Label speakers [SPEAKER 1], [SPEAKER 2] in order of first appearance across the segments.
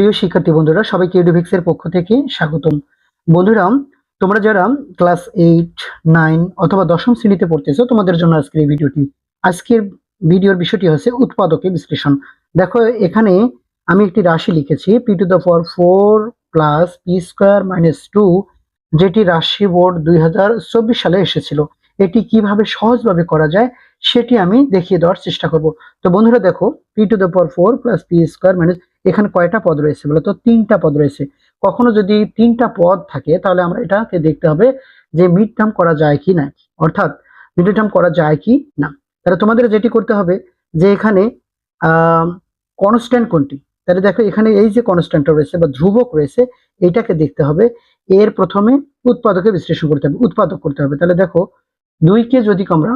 [SPEAKER 1] প্রিয় শিক্ষার্থী বন্ধুরা, সবাইকে এর পক্ষ থেকে স্বাগতম। বন্ধুরা, তোমরা যারা ক্লাস এইট, নাইন অথবা দশম শ্রেণীতে পড়তেছো, তোমাদের জন্য আজকের এই ভিডিওটি। আজকের ভিডিওর বিষয়টি হচ্ছে উৎপাদকে বিশ্লেষণ। দেখো, এখানে আমি একটি রাশি লিখেছি P to the for four plus P square minus two যেটি রাশি বোর্ড দুই হাজার চব্বিশ সালে এসেছিল। এটি কীভাবে সহজভাবে করা যায় সেটি আমি দেখিয়ে দেওয়ার চেষ্টা করব। তো বন্ধুরা দেখো P to the power four plus P square minus এখানে কয়টা পদ রয়েছে বলো তো? তিনটা পদ রয়েছে। কখনো যদি তিনটা পদ থাকে তাহলে আমরা এটাকে দেখতে হবে যে মিড টার্ম করা যায় কি না। অর্থাৎ মিড টার্ম করা যায় কি না। তাহলে তোমাদের যেটি করতে হবে যে এখানে কনস্ট্যান্ট কোনটি? তাহলে দেখো এখানে এই যে কনস্ট্যান্টটা রয়েছে বা ধ্রুবক রয়েছে, এটাকে দেখতে হবে। এর প্রথমে উৎপাদকে বিশ্লেষণ করতে হবে, উৎপাদক করতে হবে। তাহলে দেখো দুইকে যদি আমরা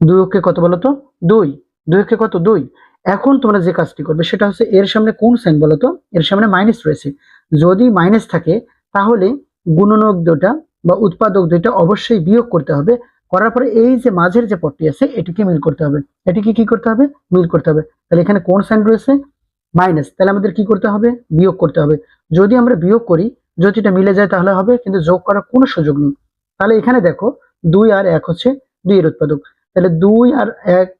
[SPEAKER 1] দুইকে কত বলো তো? দুই। দুইকে কত? দুই। এখন তোমরা যে কাজটি করবে সেটা হচ্ছে এর সামনে কোন সাইন বলো তো? এর সামনে মাইনাস রয়েছে। যদি মাইনাস থাকে, তাহলে গুণনক দুটা বা উৎপাদক দুইটা অবশ্যই বিয়োগ করতে হবে। করার পরে এই যে মাঝের যে পদটি আছে, এটিকে মিল করতে হবে। এটিকে কি করতে হবে? মিল করতে হবে। তাহলে এখানে কোন সাইন রয়েছে? মাইনাস তাহলে আমাদের কি করতে হবে? বিয়োগ করতে হবে। যদি আমরা বিয়োগ করি, যদি এটা মিলে যায় তাহলে হবে, কিন্তু যোগ করার কোনো সুযোগ নেই। তাহলে এখানে দেখো দুই আর এক হচ্ছে দুই এর উৎপাদক। তাহলে দুই আর এক,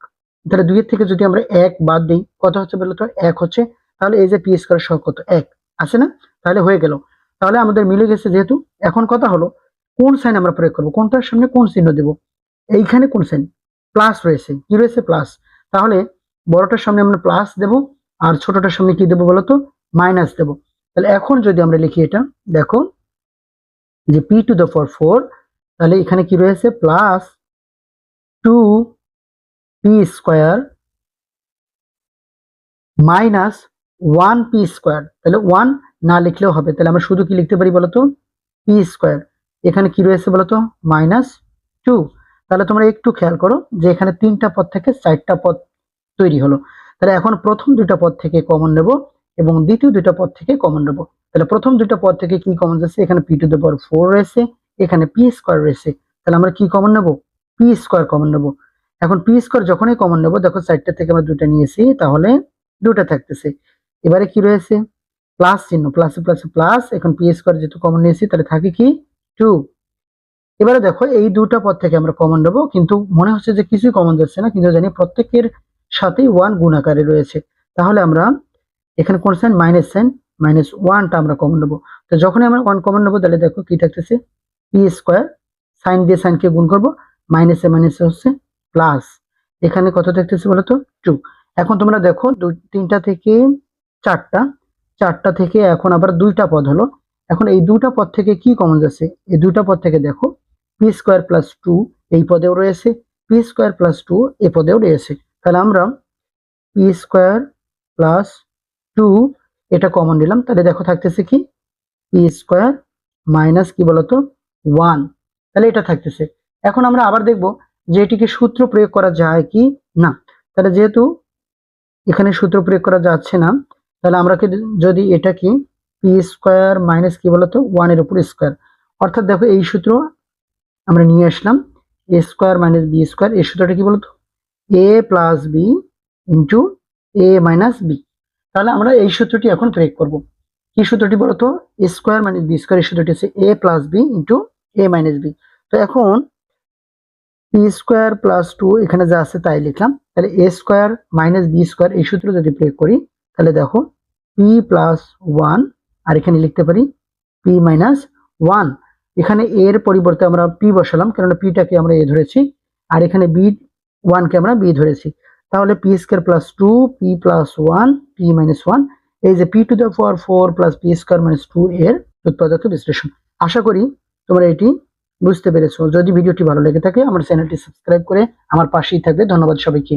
[SPEAKER 1] তাহলে দুইয়ের থেকে যদি আমরা এক বাদ দিই, কত হচ্ছে বলতো এক হচ্ছে, তাহলে এই যে পি স্কোয়ার সহ কত? এক। আছে না? তাহলে হয়ে গেল। তাহলে আমাদের মিলে গেছে যেহেতু, এখন কথা হলো কোন সাইন আমরা প্রয়োগ করব? কোনটার সামনে কোন চিহ্ন দেব? এইখানে কোন সাইন? প্লাস রয়েছে। কি রয়েছে? প্লাস। তাহলে বড়টার সামনে আমরা প্লাস দেব, আর ছোটটার সামনে কি দেবো বলতো মাইনাস দেব। তাহলে এখন যদি আমরা লিখি এটা, দেখো যে P to the for four তাহলে এখানে কি রয়েছে? Plus two P square minus one P square তাহলে ওয়ান না লিখলেও হবে। তাহলে আমরা শুধু কি লিখতে পারি বলতো? পি স্কোয়ার এখানে কি রয়েছে বলতো? মাইনাস টু তাহলে তোমরা একটু খেয়াল করো যে এখানে তিনটা পদ থেকে চারটা পদ তৈরি হলো। তাহলে এখন প্রথম দুটা পদ থেকে কমন নেব এবং দ্বিতীয় দুটা পদ থেকে কমন নেব। তাহলে প্রথম দুইটা পদ থেকে কি কমন যাচ্ছে? এখানে P to the power four রয়েছে। এখানে পি স্কোয়ার রয়েছে। তাহলে আমরা কি কমন নেব? পি স্কোয়ার কমন নেব। এখন পি স্কোয়ার যখনই কমন নেব, দেখো চারটা থেকে আমরা দুটা নিয়েছি, তাহলে দুটা থাকতেছে। এবারে কি রয়েছে? প্লাস চিহ্ন প্লাস প্লাস প্লাস এখন পি স্কোয়ার যেহেতু কমন নিয়েছি, তাহলে থাকে কি? টু এবারে দেখো, এই দুটা পদ থেকে আমরা কমন নেব, কিন্তু মনে হচ্ছে যে কিছুই কমন যাচ্ছে না, কিন্তু জানি প্রত্যেকের সাথেই ওয়ান গুণ আকারে রয়েছে। তাহলে আমরা এখানে কোন সাইন মাইনাস সাইন মাইনাস ওয়ানটা আমরা কমন নেব। তো যখনই আমরা ওয়ান কমন নেব, তাহলে দেখো কি থাকতেছে? পি স্কোয়ার সাইন দিয়ে সাইনকে গুণ করব মাইনাসে মাইনাসে হচ্ছে প্লাস এখানে কত থাকতেছে বলতো? টু এখন তোমরা দেখো, দুই, তিনটা থেকে চারটা চারটা থেকে এখন আবার দুইটা পদ হলো। এখন এই দুটা পদ থেকে কি কমন যাচ্ছে? এই দুটা পদ থেকে দেখো পি স্কোয়ার প্লাস টু এই পদেও রয়েছে পি স্কোয়ার প্লাস টু এই পদেও রয়েছে। তাহলে আমরা পি স্কোয়ার প্লাস টু এটা কমন নিলাম। তাহলে দেখো থাকতেছে কি? পি স্কোয়ার মাইনাস কি বলতো? ওয়ান। তাহলে এটা থাকতেছে। এখন আমরা আবার দেখব যে এটিকে সূত্র প্রয়োগ করা যায় কি না। তাহলে যেহেতু এখানে সূত্র প্রয়োগ করা যাচ্ছে না, তাহলে আমরা কি যদি এটা কি পি স্কোয়ার মাইনাস কি বলতো? ওয়ানের উপর স্কোয়ার। অর্থাৎ দেখো এই সূত্র আমরা নিয়ে আসলাম, A square minus B square. এই সূত্রটা কি বলতো? A plus B into A minus B. তাহলে আমরা এই সূত্রটি এখন প্রয়োগ করব। কি সূত্রটি বলতো? স্কোয়ার মাইনাস বি স্কোয়ার, এই সূত্রটি হচ্ছে A plus B into A minus B তো এখন পি স্কোয়ার প্লাস টু এখানে যা আছে তাই লিখলাম। তাহলে A square minus B square এই সূত্র যদি প্রয়োগ করি, তাহলে দেখো পি প্লাস ওয়ান আর এখানে লিখতে পারি পি মাইনাস ওয়ান এখানে এর পরিবর্তে আমরা পি বসালাম, কেননা পিটাকে আমরা এ ধরেছি, আর এখানে বি ওয়ানকে আমরা বি ধরেছি। তাহলে P square plus two P plus one P minus one এই যে P to the power four plus P square minus two এর উৎপাদক বিশ্লেষণ। আশা করি তোমরা এটি বুঝতে পেরেছ। যদি ভিডিওটি ভালো লেগে থাকে, আমার চ্যানেলটি সাবস্ক্রাইব করে আমার পাশেই থাকবে। ধন্যবাদ সবাইকে।